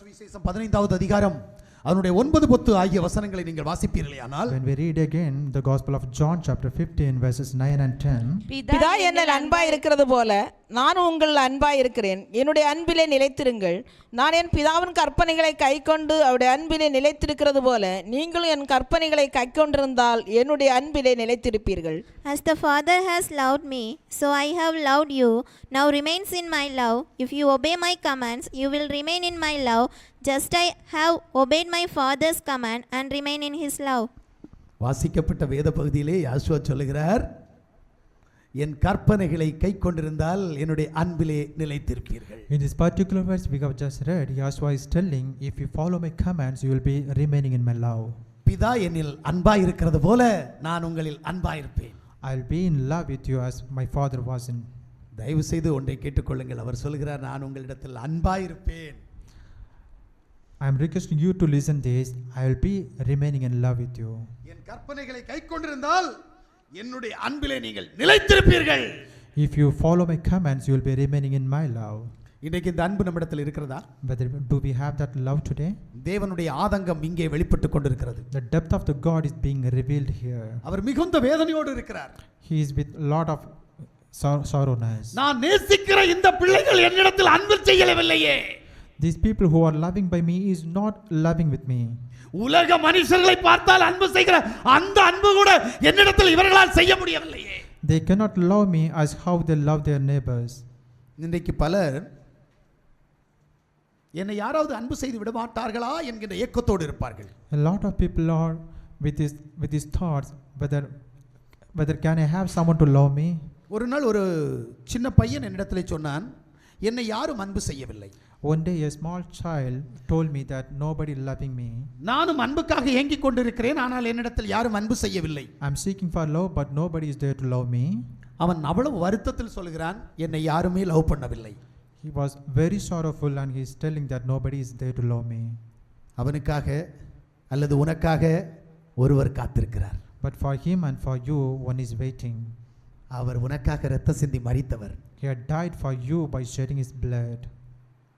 சுவிசேஷம் பதினைந்தாவது அதிகாரம். அதனுடைய ஒன்பது பத்து ஆகிய வசனங்களை நீங்கள் வாசிப்பீர்களேயானால் When we read again the Gospel of John, chapter 15, verses 9 and 10, பிதா என்னில் அன்பாய் இருக்கிறது போல நானும் உங்கள் அன்பாய் இருக்கிறேன். என்னுடைய அன்பிலே நிலைத்திருங்கள். நான் என் பிதாவின் கற்பனைகளை கைக்கொண்டு அவருடைய அன்பிலே நிலைத்திருக்கிறது போல நீங்களும் என் கற்பனைகளை கைக்கொண்டிருந்தால் என்னுடைய அன்பிலே நிலைத்திருப்பீர்கள். As the Father has loved me, so I have loved you. Now remains in my love. If you obey my commands, you will remain in my love, just I have obeyed my Father's command and remain in his love. வாசிக்கப்பட்ட வேத பகுதியிலே யாசுவா சொல்லுகிறார் என் கற்பனைகளை கை கொண்டிருந்தால் என்னுடைய அன்பிலே நிலைத்திருப்பீர்கள் in this particular verse we have just read, Yahshua is telling, If you follow my commands, you will be remaining in my love. பிதா என்னில் அன்பாய் இருக்கிறது போல நான் உங்களில் அன்பாய் இருப்பேன் I'll be in love with you as my Father was in. தயவு செய்து ஒன்றை கேட்டுக்கொள்ளுங்கள் அவர் சொல்கிறார் நான் உங்களிடத்தில் அன்பாய் இருப்பேன் I am requesting you to listen this. I will be remaining in love with you. என் கற்பனைகளை கை கொண்டிருந்தால் என்னுடைய அன்பிலே நீங்கள் நிலைத்திருப்பீர்கள் If you follow my commands, you will be remaining in my love. இன்றைக்கு இந்த அன்பு நம்மிடத்தில் இருக்கிறதா Whether do we have that love today? தேவனுடைய ஆதங்கம் இங்கே வெளிப்பட்டு கொண்டிருக்கிறது The depth of the God is being revealed here. அவர் மிகுந்த வேதனையோடு இருக்கிறார் He is with lot of sor- sorrowness. நான் நேசிக்கிற இந்த பிள்ளைகள் என்னிடத்தில் அன்பு செய்யவில்லையே These people who are loving by me is not loving with me. உலக மனுஷர்களை பார்த்தால் அன்பு செய்கிற அந்த அன்பு கூட என்னிடத்தில் இவர்களால் செய்ய முடியவில்லையே They cannot love me as how they love their neighbors. இன்றைக்கு பலர் என்னை யாராவது அன்பு செய்து விட மாட்டார்களா என்கின்ற ஏக்கத்தோடு இருப்பார்கள் A lot of people are with this with these thoughts whether whether can I have someone to love me? ஒரு நாள் ஒரு சின்ன பையன் என்னிடத்தில் சொன்னான் என்னை யாரும் அன்பு செய்யவில்லை One day a small child told me that nobody loving me. நானும் அன்புக்காக ஏங்கிக் கொண்டிருக்கிறேன் ஆனால் என்னிடத்தில் யாரும் அன்பு செய்யவில்லை I'm seeking for love but nobody is there to love me. அவன் அவ்வளவு வருத்தத்தில் சொல்கிறான் என்னை யாருமே லவ் பண்ணவில்லை He was very sorrowful and he's telling that nobody is there to love me. அவனுக்காக அல்லது உனக்காக ஒருவர் காத்திருக்கிறார் But for him and for you, one is waiting. அவர் உனக்காக இரத்த சிந்தி மறித்தவர் He had died for you by shedding his blood.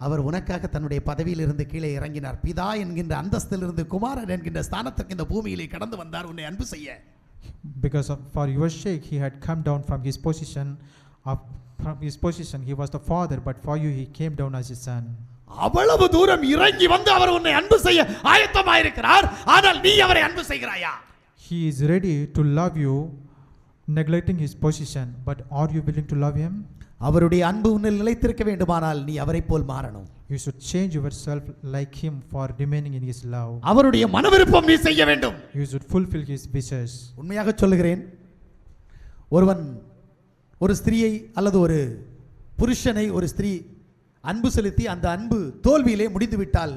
அவர் உனக்காக தன்னுடைய பதவியிலிருந்து கீழே இறங்கினார் பிதா என்கின்ற அந்தஸ்திலிருந்து குமாரன் என்கின்ற ஸ்தானத்துக்கு இந்த பூமியிலே கடந்து வந்தார் உன்னை அன்பு செய்ய Because of, for your sake, he had come down from his position. Of, from his position, he was the father, but for you, he came down as a son. அவ்வளவு தூரம் இறங்கி வந்து அவர் உன்னை அன்பு செய்ய ஆயத்தமாயிருக்கிறார் ஆனால் நீ அவரை அன்பு செய்கிறாயா He is ready to love you, neglecting his position. But are you willing to love him? அவருடைய அன்பு உன்னில் நிலைத்திருக்க வேண்டுமானால் நீ அவரைப் போல் மாறணும் You should change yourself like him for remaining in his love. அவருடைய மனவிருப்பம் நீ செய்ய வேண்டும் You should fulfill his wishes. உண்மையாக சொல்லுகிறேன் ஒருவன் ஒரு ஸ்திரீயை அல்லது ஒரு புருஷனை ஒரு ஸ்திரீ அன்பு செலுத்தி அந்த அன்பு தோல்வியிலே முடிந்துவிட்டால்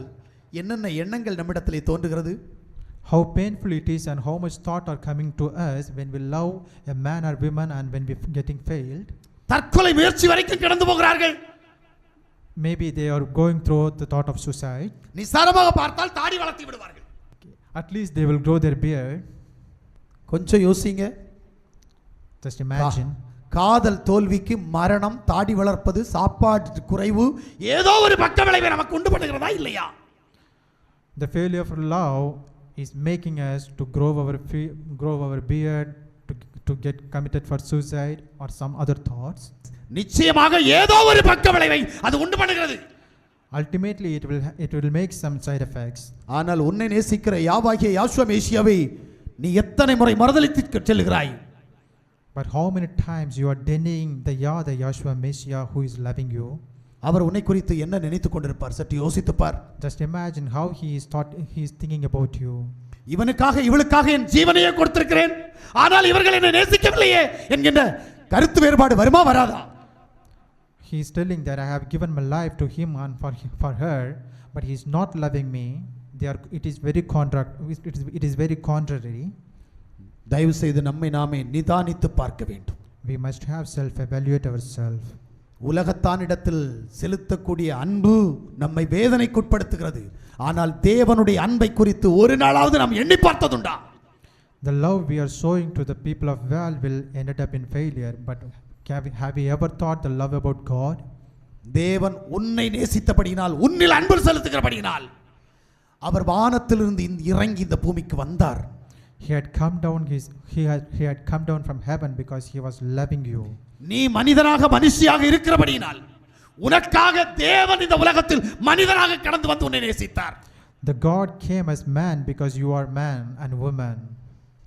என்னென்ன எண்ணங்கள் நம்மிடத்திலே தோன்றுகிறது How painful it is and how much thought are coming to us when we love a man or woman and when we getting failed. தற்கொலை முயற்சி வரைக்கும் கடந்து போகிறார்கள் Maybe they are going through the thought of suicide. நிசாரமாக பார்த்தால் தாடி வளர்த்து விடுவார்கள் At least they will grow their beard. கொஞ்சம் யோசிங்க Just imagine. காதல் தோல்விக்கு மரணம் தாடி வளர்ப்பது சாப்பாடு குறைவு ஏதோ ஒரு பக்க விளைவை நமக்கு உண்டு பண்ணுகிறதா இல்லையா The failure of love is making us to grow our fe- grow our beard, to, to get committed for suicide or some other thoughts. நிச்சயமாக ஏதோ ஒரு பக்க விளைவை அது உண்டு பண்ணுகிறது Ultimately, it will ha- it will make some side effects. ஆனால் உன்னை நேசிக்கிற யாவாகிய யாஸ்வமேசியாவை நீ எத்தனை முறை மறுதளித்து செல்கிறாய் But how many times you are denying the Yah, the Yahshua Messiah, who is loving you? அவர் உன்னை குறித்து என்ன நினைத்துக் கொண்டிருப்பார் சற்று யோசித்துப்பார் Just imagine how he is thought he is thinking about you. இவனுக்காக இவளுக்காக என் ஜீவனையே கொடுத்திருக்கிறேன் ஆனால் இவர்கள் என்னை நேசிக்கவில்லையே என்கின்ற கருத்து வேறுபாடு வருமா வராதா He is telling that I have given my life to him and for, hi- for her, but he is not loving me. They are, it is very contra- it is, it is very contrary. தயவு செய்து நம்மை நாமே நிதானித்து பார்க்க வேண்டும் We must have self-evaluate ourselves. உலகத்தானிடத்தில் செலுத்தக்கூடிய அன்பு நம்மை வேதனைக்குட்படுத்துகிறது ஆனால் தேவனுடைய அன்பை குறித்து ஒரு நாளாவது நாம் எண்ணி பார்த்ததுண்டா The love we are showing to the people of world will end up in failure. But have, have we ever thought the love about God? தேவன் உன்னை நேசித்தபடியினால் உன்னில் அன்பு செலுத்துகிறபடியினால் அவர் வானத்திலிருந்து இறங்கி இந்த பூமிக்கு வந்தார் He had come down his he had he had come down from heaven because he was loving you. நீ மனிதனாக மனுஷியாக இருக்கிறபடியினால் உனக்காக தேவன் இந்த உலகத்தில் மனிதனாக கடந்து வந்து உன்னை நேசித்தார் The God came as man because you are man and woman.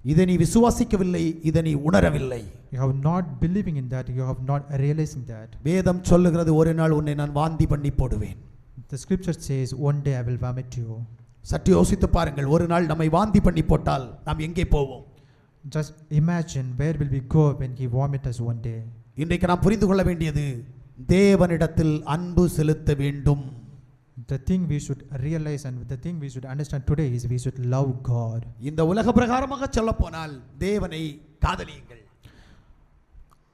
இதை நீ விசுவாசிக்கவில்லை இதை நீ உணரவில்லை You have not believing in that, you have not realizing that. வேதம் சொல்லுகிறது ஒரு நாள் உன்னை நான் வாந்தி பண்ணி போடுவேன் The scripture says, One day I will vomit you. சற்று யோசித்து பாருங்கள் ஒரு நாள் நம்மை வாந்தி பண்ணி போட்டால் நாம் எங்கே போவோம் Just imagine where will we go when he vomit us one day. இன்றைக்கு நாம் புரிந்து கொள்ள வேண்டியது தேவனிடத்தில் அன்பு செலுத்த வேண்டும் The thing we should realize and the thing we should understand today is we should love God. இந்த உலக பிரகாரமாக சொல்ல போனால் தேவனை காதலியுங்கள்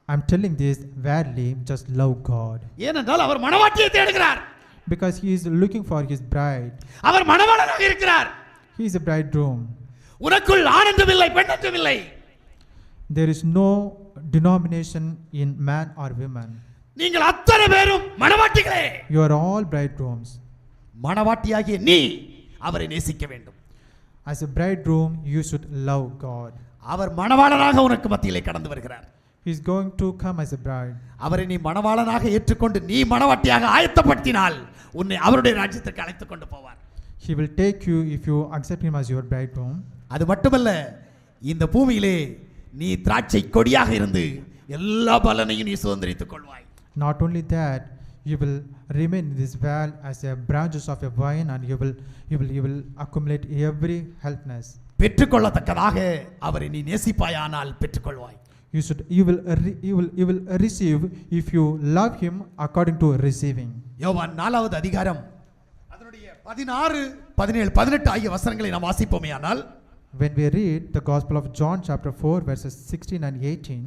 I'm telling this badly, just love God. ஏனென்றால் அவர் மனவாட்டியை தேடுகிறார் Because he is looking for his bride. அவர் மணவாளனாக இருக்கிறார் He is a bridegroom. உனக்குள் ஆனந்தம் இல்லை பெண்ணற்றம் இல்லை There is no denomination in man or woman. நீங்கள் அத்தனை பேரும் மணவாட்டிகளே You are all bridegrooms. மணவாட்டியாகிய நீ அவரை நேசிக்க வேண்டும் As a bridegroom, you should love God. அவர் மணவாளனாக உனக்கு மத்தியிலே கடந்து வருகிறார் He is going to come as a bride. அவரை நீ மணவாளனாக ஏற்றுக்கொண்டு நீ மணவாட்டியாக ஆயத்தப்படுத்தினால் உன்னை அவருடைய ராஜ்யத்திற்கு அழைத்துக் கொண்டு போவார் He will take you if you accept him as your bridegroom. அது மட்டுமல்ல இந்த பூமியிலே நீ திராட்சை கொடியாக இருந்து எல்லா பலனையும் நீ சுதந்திரித்துக் கொள்வாய் Not only that, you will remain in this vale as a branches of a vine, and you will you will you will accumulate every helpness. பெற்றுக்கொள்ளத்தக்கதாக அவரை நீ நேசிப்பாயானால் பெற்றுக்கொள்வாய் You should you will re, you will you will receive if you love him according to receiving. யோவான் நாலாவது அதிகாரம் அதனுடைய பதினாறு பதினேழு பதினெட்டு ஆகிய வசனங்களை நாம் வாசிப்போமே ஆனால் When we read the Gospel of John chapter 4 verses 16 and 18,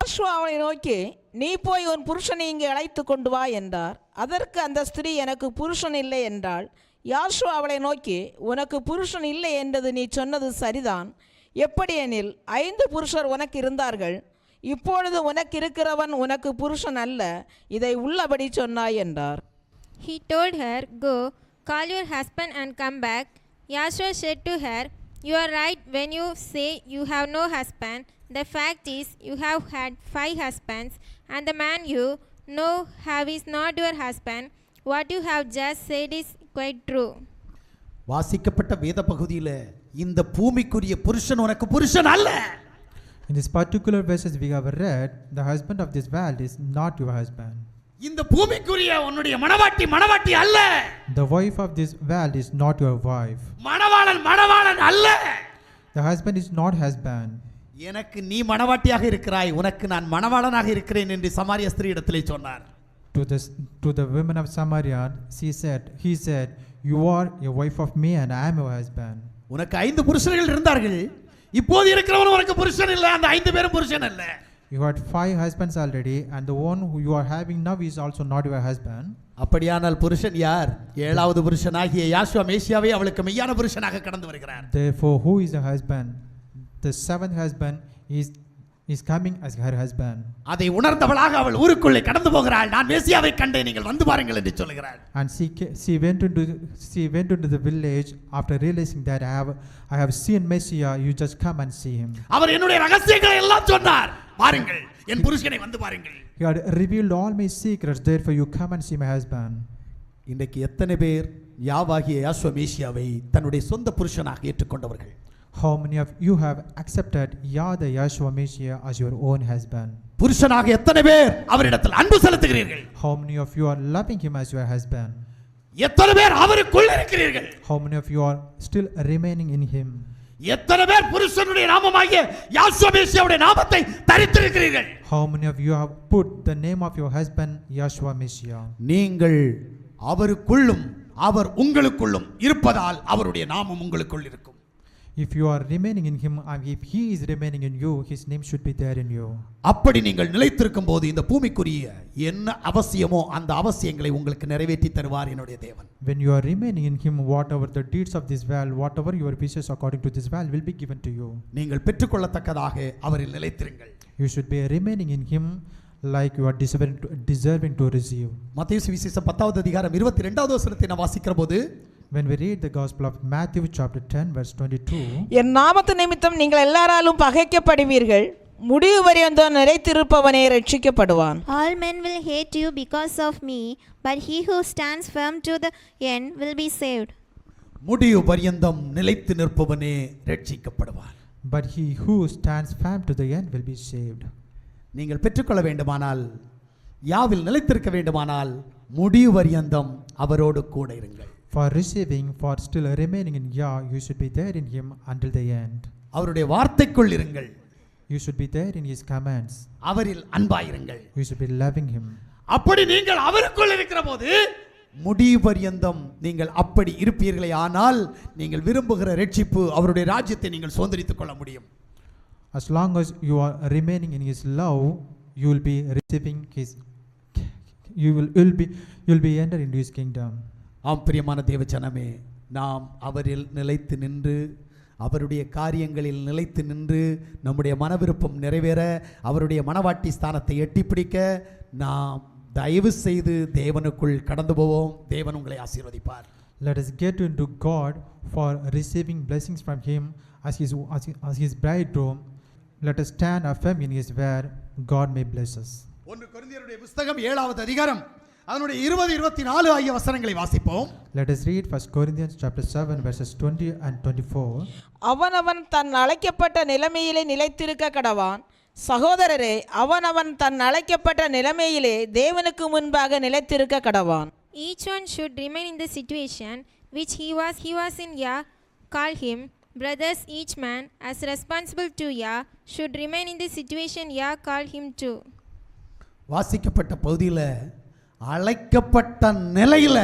யோசுவா அவனை நோக்கி நீ போய் உன் புருஷனை இங்கே அழைத்து கொண்டு வா என்றார். அதற்கு அந்த ஸ்திரீ எனக்கு புருஷன் இல்லை என்றாள். யாசுவா அவளை நோக்கி உனக்கு புருஷன் இல்லை என்றது நீ சொன்னது சரிதான். எப்படியெனில் ஐந்து புருஷர் உனக்கு இருந்தார்கள். இப்பொழுது உனக்கு இருக்கிறவன் உனக்கு புருஷன் அல்ல. இதை உள்ளபடி சொன்னாய் என்றார். He told her, Go, call your husband and come back. Yahshua said to her, You are right when you say you have no husband. The fact is, you have had five husbands, and the man you know have is not your husband. What you have just said is quite true. வாசிக்கப்பட்ட வேத பகுதியில் இந்த பூமிக்குரிய புருஷன் உனக்கு புருஷன் அல்ல in this particular verses we have read, the husband of this world is not your husband. இந்த பூமிக்குரிய உன்னுடைய மணவாட்டி மணவாட்டி அல்ல The wife of this world is not your wife. மணவாளன் மணவாளன் அல்ல The husband is not husband. எனக்கு நீ மணவாட்டியாக இருக்கிறாய் உனக்கு நான் மணவாளனாக இருக்கிறேன் என்று சமாரிய ஸ்திரீ இடத்திலே சொன்னார் To the, to the women of Samaria, she said, he said, You are a wife of me and I am your husband. உனக்கு ஐந்து புருஷர்கள் இருந்தார்கள் இப்போது இருக்கிறவன் உனக்கு புருஷன் இல்லை அந்த ஐந்து பேரும் புருஷன் அல்ல You had five husbands already, and the one who you are having now is also not your husband. அப்படியானால் புருஷன் யார் ஏழாவது புருஷனாகிய யாசுவா மேசியாவை அவளுக்கு மெய்யான புருஷனாக கடந்து வருகிறார் Therefore, who is the husband? The seventh husband is, is coming as her husband. அதை உணர்ந்தவளாக அவள் ஊருக்குள்ளே கடந்து போகிறாள் நான் மேசியாவை கண்டேன் நீங்கள் வந்து பாருங்கள் என்று சொல்லுகிறாள் And she, she, went into, she went into the village after realizing that I have, I have seen Messiah, you just come and see him. அவர் என்னுடைய ரகசியங்களை எல்லாம் சொன்னார் பாருங்கள் என் புருஷனை வந்து பாருங்கள் He had revealed all my secrets, therefore you come and see my husband. இன்றைக்கு எத்தனை பேர் யாவாகிய யாசுவ மேசியாவை தன்னுடைய சொந்த புருஷனாக ஏற்றுக்கொண்டவர்கள் How many of you have accepted Yahshua Messiah as your own husband? புருஷனாக எத்தனை பேர் அவரிடத்தில் அன்பு செலுத்துகிறீர்கள் How many of you are loving him as your husband? எத்தனை பேர் அவருக்குள் இருக்கிறீர்கள் How many of you are still remaining in him? எத்தனை பேர் புருஷனுடைய நாமமாகிய யாசுவ மேசியாவுடைய நாமத்தை தரித்திருக்கிறீர்கள் How many of you have put the name of your husband Yahshua Messiah? நீங்கள் அவருக்குள்ளும் அவர் உங்களுக்குள்ளும் இருப்பதால் அவருடைய நாமம் உங்களுக்குள் இருக்கும் If you are remaining in him, and if he is remaining in you, his name should be there in you. அப்படி நீங்கள் நிலைத்திருக்கும் போது இந்த பூமிக்குரிய என்ன அவசியமோ அந்த அவசியங்களை உங்களுக்கு நிறைவேற்றி தருவார் என்னுடைய தேவன் When you are remaining in him, whatever the deeds of this world, whatever your wishes according to this world will be given to you. நீங்கள் பெற்றுக்கொள்ளத்தக்கதாக அவரில் நிலைத்திருங்கள் You should be remaining in him like you are deserving to, deserving to receive. மத்திய சுவிசேஷம் பத்தாவது அதிகாரம் இருபத்தி ரெண்டாவது வசனத்தை நான் வாசிக்கிற போது When we read the Gospel of Matthew, chapter 10, verse 22, என் நாமத்து நிமித்தம் நீங்கள் எல்லாராலும் பகைக்கப்படுவீர்கள் முடிவு பரியந்தம் நிலைத்திருப்பவனே ரட்சிக்கப்படுவான் All men will hate you because of me, but he who stands firm to the end will be saved. முடிவு பரியந்தம் நிலைத்து நிற்பவனே ரட்சிக்கப்படுவார் but he who stands firm to the end will be saved. நீங்கள் பெற்றுக்கொள்ள வேண்டுமானால் யாவில் நிலைத்திருக்க வேண்டுமானால் முடிவு பரியந்தம் அவரோடு கூட இருங்கள் For receiving, for still remaining in Yah, you should be there in Him until the end. அவருடைய வார்த்தைக்குள் இருங்கள் You should be there in His commands. அவரில் அன்பாயிருங்கள் You should be loving Him. அப்படி நீங்கள் அவருக்குள் இருக்கிற போது முடிவு பரியந்தம் நீங்கள் அப்படி இருப்பீர்களே ஆனால் நீங்கள் விரும்புகிற ரட்சிப்பு அவருடைய ராஜ்யத்தை நீங்கள் சுதந்திரித்துக் கொள்ள முடியும் As long as you are remaining in His love, you will be receiving His. You will, will be you will be entered into His kingdom. ஆம் பிரியமான தேவச்சனமே நாம் அவரில் நிலைத்து நின்று அவருடைய காரியங்களில் நிலைத்து நின்று நம்முடைய மனவிருப்பம் நிறைவேற அவருடைய மனவாட்டி ஸ்தானத்தை எட்டி பிடிக்க நாம் தயவு செய்து தேவனுக்குள் கடந்து போவோம் தேவன் உங்களை ஆசீர்வதிப்பார் Let us get into God for receiving blessings from Him as His as, as His bridegroom. Let us stand firm in His word. God may bless us. ஒன்று கொரிந்தியருடைய புஸ்தகம் ஏழாவது அதிகாரம் அதனுடைய இருபது இருபத்தி நாலு ஆகிய வசனங்களை வாசிப்போம் Let us read 1 Corinthians chapter 7 verses 20 and 24. அவனவன் தன் அழைக்கப்பட்ட நிலைமையிலே நிலைத்திருக்க கடவான் சகோதரரே அவனவன் தன் அழைக்கப்பட்ட நிலைமையிலே தேவனுக்கு முன்பாக நிலைத்திருக்க கடவான் Each one should remain in the situation which he was he was in Yah, call him. Brothers, each man, as responsible to Yah, should remain in the situation Yah called him to. வாசிக்கப்பட்ட பகுதியில் அழைக்கப்பட்ட நிலையில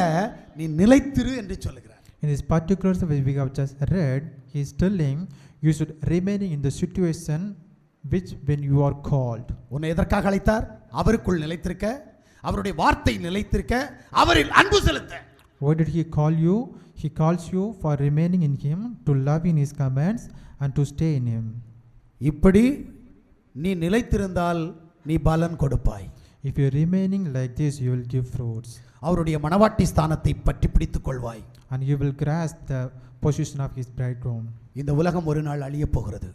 நீ நிலைத்திரு என்று சொல்லுகிறார் In this particular which we have just read, he is telling you should remain in the situation which when you are called. உன்னை எதற்காக அழைத்தார் அவருக்குள் நிலைத்திருக்க அவருடைய வார்த்தை நிலைத்திருக்க அவரில் அன்பு செலுத்த Why did he call you? He calls you for remaining in him, to love in his commands, and to stay in him. இப்படி நீ நிலைத்திருந்தால் நீ பலன் கொடுப்பாய் If you're remaining like this, you will give fruits, அவருடைய மனவாட்டி ஸ்தானத்தை பற்றி பிடித்துக் கொள்வாய் and you will grasp the position of his bridegroom. இந்த உலகம் ஒரு நாள் அழியப் போகிறது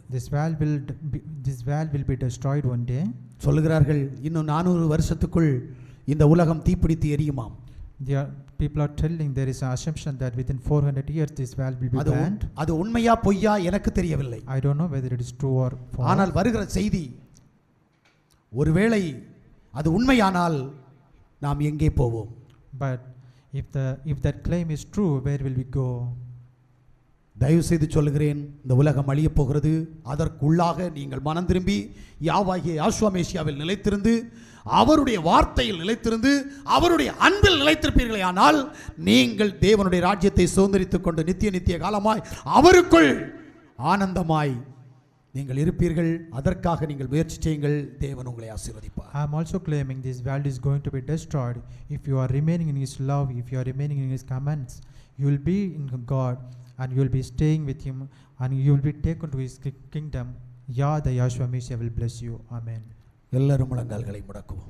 will d- be, this world will be destroyed one day. சொல்லுகிறார்கள் இன்னும் நானூறு வருஷத்துக்குள் இந்த உலகம் தீப்பிடித்து எரியுமாம் There are, people are telling there is an assumption that within 400 years this world will be அது உண்மையா பொய்யா எனக்கு தெரியவில்லை I don't know whether it is true or false. ஆனால் வருகிற செய்தி ஒருவேளை அது உண்மையானால் நாம் எங்கே போவோம் But if the if that claim is true, where will we go? தயவு செய்து சொல்லுகிறேன் இந்த உலகம் அழியப் போகிறது அதற்குள்ளாக நீங்கள் மனம் திரும்பி யாவாகிய யாஸ்வாமேசியாவில் நிலைத்திருந்து அவருடைய வார்த்தையில் நிலைத்திருந்து அவருடைய அன்பில் நிலைத்திருப்பீர்களே ஆனால் நீங்கள் தேவனுடைய ராஜ்யத்தை சுதந்திரித்துக் கொண்டு நித்திய நித்திய காலமாய் அவருக்குள் ஆனந்தமாய் நீங்கள் இருப்பீர்கள் அதற்காக நீங்கள் முயற்சி செய்யுங்கள் தேவன் உங்களை ஆசீர்வதிப்பார் I am also claiming this world is going to be destroyed if you are remaining in His love, if you are remaining in His commands. You will be in God and you will be staying with Him and you will be taken to His ki- kingdom. Yah, the Yahshua Messiah will bless you. Amen. எல்லாரும் முழங்கால்களை முடக்குவோம்